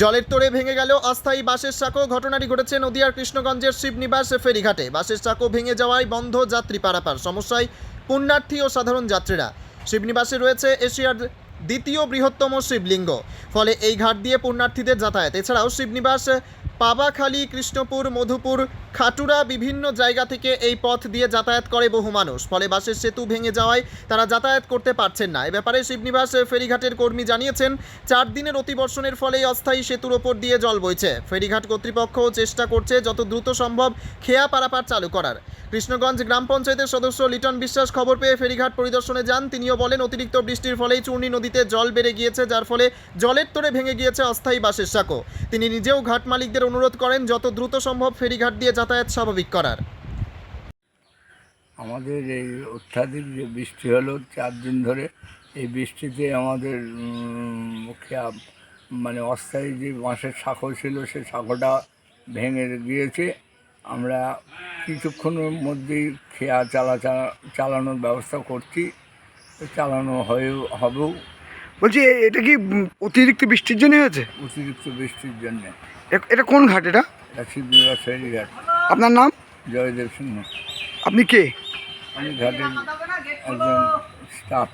জলের তোড়ে ভেঙে গেল অস্থায়ী বাসের সাঁকো ঘটনাটি ঘটেছে নদিয়ার কৃষ্ণগঞ্জের শিবনিবাস ফেরিঘাটে। বাসের সাঁকো ভেঙে যাওয়ায় বন্ধ যাত্রী পারাপার। সমস্যায় পুণ্যার্থী ও সাধারণ যাত্রীরা। শিবনিবাসে রয়েছে এশিয়ার দ্বিতীয় বৃহত্তম শিবলিঙ্গ। ফলে এই ঘাট দিয়ে পুণ্যার্থীদের যাতায়াত। এছাড়াও শিবনিবাস পাবাখালী, কৃষ্ণপুর, মধুপুর, খাটুরা বিভিন্ন জায়গা থেকে এই পথ দিয়ে যাতায়াত করে বহু মানুষ। ফলে বাসের সেতু ভেঙে যাওয়ায় তারা যাতায়াত করতে পারছেন না। এ ব্যাপারে শিবনিবাস ফেরিঘাটের কর্মী জানিয়েছেন, চার দিনের অতিবর্ষণের ফলে অস্থায়ী সেতুর ওপর দিয়ে জল বইছে। ফেরিঘাট কর্তৃপক্ষও চেষ্টা করছে যত দ্রুত সম্ভব খেয়া পারাপার চালু করার। কৃষ্ণগঞ্জ গ্রাম পঞ্চায়েতের সদস্য লিটন বিশ্বাস খবর পেয়ে ফেরিঘাট পরিদর্শনে যান। তিনিও বলেন অতিরিক্ত বৃষ্টির ফলেই চূর্ণী নদীতে জল বেড়ে গিয়েছে যার ফলে জলের তোড়ে ভেঙে গিয়েছে অস্থায়ী বাসের সাঁকো। তিনি নিজেও ঘাট মালিকদের অনুরোধ করেন যত দ্রুত সম্ভব ফেরিঘাট দিয়ে যাতায়াত স্বাভাবিক করার। আমাদের এই অত্যাধিক যে বৃষ্টি হলো চার দিন ধরে এই বৃষ্টিতে আমাদের উম, খেয়া মানে অস্থায়ী যে বাঁশের শাঁখো ছিল সেই শাঁখোটা ভেঙে গিয়েছে। আমরা কিছুক্ষণের মধ্যেই খেয়া চালা চালানোর ব্যবস্থা করছি। চালানো হয়েও হবেও। বলছি এটা কি অতিরিক্ত বৃষ্টির জন্য হয়েছে? অতিরিক্ত বৃষ্টির জন্যে। এটা কোন ঘাট এটা? এটা শিবনিবাস ফেরিঘাট আপনার নাম? জয়দেব সিংহ। আপনি কে? আমি ঘাটের একজন স্টাফ।